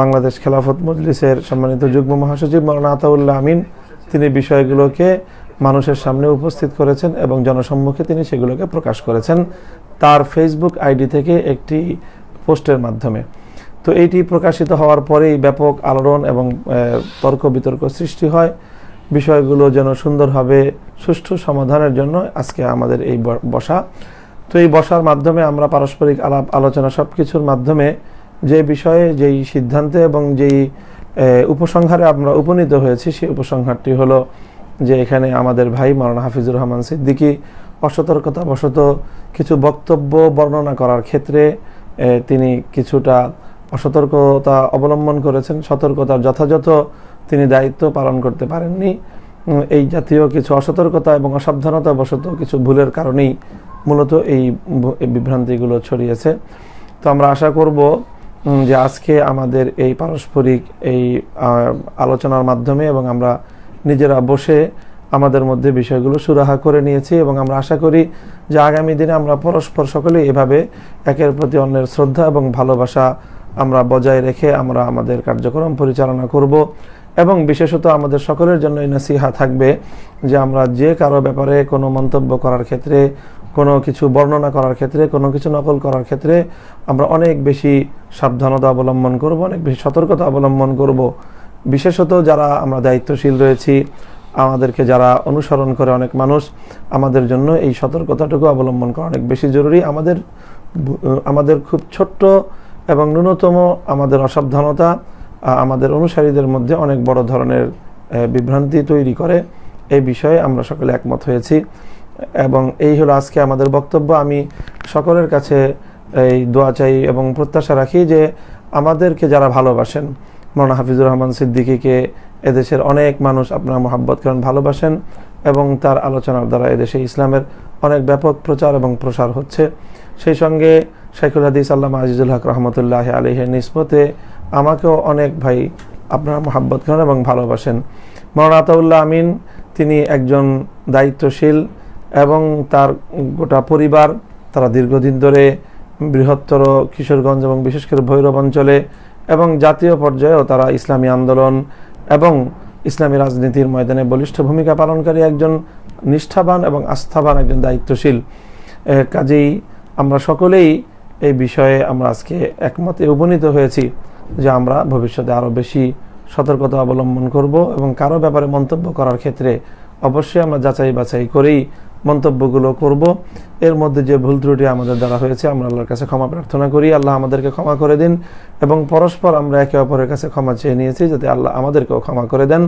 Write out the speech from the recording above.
বাংলাদেশ খেলাফত মজলিসের সম্মানিত যুগ্ম মহাসচিব মৌলানা আতাউল্লাহ আমিন, তিনি বিষয়গুলোকে মানুষের সামনে উপস্থিত করেছেন এবং জনসম্মুখে তিনি সেগুলোকে প্রকাশ করেছেন তার ফেসবুক আইডি থেকে একটি পোস্টের মাধ্যমে। তো এইটি প্রকাশিত হওয়ার পরেই ব্যাপক আলোড়ন এবং তর্ক বিতর্ক সৃষ্টি হয়। বিষয়গুলো যেন সুন্দরভাবে সুষ্ঠু সমাধানের জন্য আজকে আমাদের এই বসা। তো এই বসার মাধ্যমে আমরা পারস্পরিক আলাপ, আলোচনা সব কিছুর মাধ্যমে যে বিষয়ে, যেই সিদ্ধান্তে এবং যেই উপসংহারে আমরা উপনীত হয়েছি সেই উপসংহারটি হলো যে এখানে আমাদের ভাই মারানা হাফিজুর রহমান সিদ্দিকী অসতর্কতা বশত কিছু বক্তব্য বর্ণনা করার ক্ষেত্রে তিনি কিছুটা অসতর্কতা অবলম্বন করেছেন। সতর্কতার যথাযথ তিনি দায়িত্ব পালন করতে পারেননি। এই জাতীয় কিছু অসতর্কতা এবং অসাবধানতা বশত কিছু ভুলের কারণেই মূলত এই বিভ্রান্তিগুলো ছড়িয়েছে। তো আমরা আশা করব যে আজকে আমাদের এই পারস্পরিক এই আলোচনার মাধ্যমে এবং আমরা নিজেরা বসে আমাদের মধ্যে বিষয়গুলো সুরাহা করে নিয়েছি এবং আমরা আশা করি যে আগামী দিনে আমরা পরস্পর সকলে এভাবে একের প্রতি অন্যের শ্রদ্ধা এবং ভালোবাসা আমরা বজায় রেখে আমরা আমাদের কার্যক্রম পরিচালনা করব এবং বিশেষত আমাদের সকলের জন্য এই নসিহা থাকবে যে আমরা যে কারও ব্যাপারে কোনো মন্তব্য করার ক্ষেত্রে কোনো কিছু বর্ণনা করার ক্ষেত্রে, কোনো কিছু নকল করার ক্ষেত্রে আমরা অনেক বেশি সাবধানতা অবলম্বন করব, অনেক বেশি সতর্কতা অবলম্বন করব। বিশেষত যারা আমরা দায়িত্বশীল রয়েছি, আমাদেরকে যারা অনুসরণ করে অনেক মানুষ, আমাদের জন্য এই সতর্কতাটুকু অবলম্বন করা অনেক বেশি জরুরি। আমাদের আমাদের খুব ছোট্ট এবং ন্যূনতম আমাদের অসাবধানতা আমাদের অনুসারীদের মধ্যে অনেক বড় ধরনের বিভ্রান্তি তৈরি করে। এই বিষয়ে আমরা সকলে একমত হয়েছি। এবং এই হলো আজকে আমাদের বক্তব্য। আমি সকলের কাছে এই দোয়া চাই এবং প্রত্যাশা রাখি যে আমাদেরকে যারা ভালোবাসেন, মৌলানা হাফিজুর রহমান সিদ্দিকীকে এদেশের অনেক মানুষ আপনারা মোহাব্বত করেন, ভালোবাসেন এবং তার আলোচনার দ্বারা এদেশে ইসলামের অনেক ব্যাপক প্রচার এবং প্রসার হচ্ছে। সেই সঙ্গে শেখুল হাদিস আল্লাহ আজিজুল হক রহমতুল্লাহ আলহের নিসবতে আমাকেও অনেক ভাই আপনারা মোহাব্বত করেন এবং ভালোবাসেন। মৌলানা আতাউল্লাহ আমিন, তিনি একজন দায়িত্বশীল এবং তার গোটা পরিবার, তারা দীর্ঘদিন ধরে বৃহত্তর কিশোরগঞ্জ এবং বিশেষ করে ভৈরব অঞ্চলে এবং জাতীয় পর্যায়েও তারা ইসলামী আন্দোলন এবং ইসলামী রাজনীতির ময়দানে বলিষ্ঠ ভূমিকা পালনকারী একজন নিষ্ঠাবান এবং আস্থাবান একজন দায়িত্বশীল। কাজেই আমরা সকলেই এই বিষয়ে আমরা আজকে একমতে উপনীত হয়েছি যে আমরা ভবিষ্যতে আরও বেশি সতর্কতা অবলম্বন করব এবং কারও ব্যাপারে মন্তব্য করার ক্ষেত্রে অবশ্যই আমরা যাচাই বাছাই করেই মন্তব্যগুলো করব। এর মধ্যে যে ভুল ত্রুটি আমাদের দ্বারা হয়েছে, আমরা আল্লাহর কাছে ক্ষমা প্রার্থনা করি। আল্লাহ আমাদেরকে ক্ষমা করে দিন এবং পরস্পর আমরা একে অপরের কাছে ক্ষমা চেয়ে নিয়েছি যাতে আল্লাহ আমাদেরকেও ক্ষমা করে দেন।